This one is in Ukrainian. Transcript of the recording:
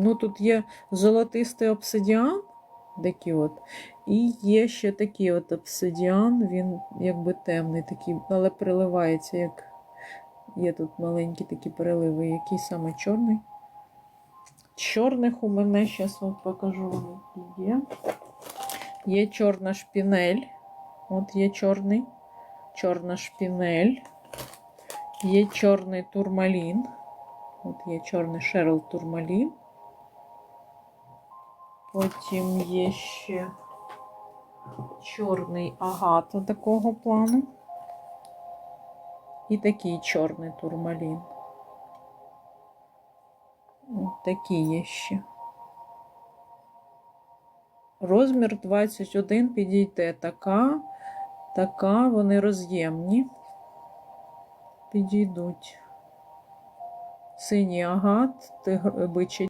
Ну, тут є золотистий обсидіан, такий от, і є ще такий от обсидіан, він якби темний, такий, але переливається, як є тут маленькі такі переливи. Який саме чорний? Чорних у мене, зараз вам покажу які є. Є чорна шпінель. От є чорний, чорна шпінель. Є чорний турмалін. От є чорний шерл турмалін. Потім є ще чорний агат такого плану. І такий чорний турмалін. От такі є ще. Розмір 21 підійде така, така, вони роз'ємні. Підійдуть. Синій агат, бичий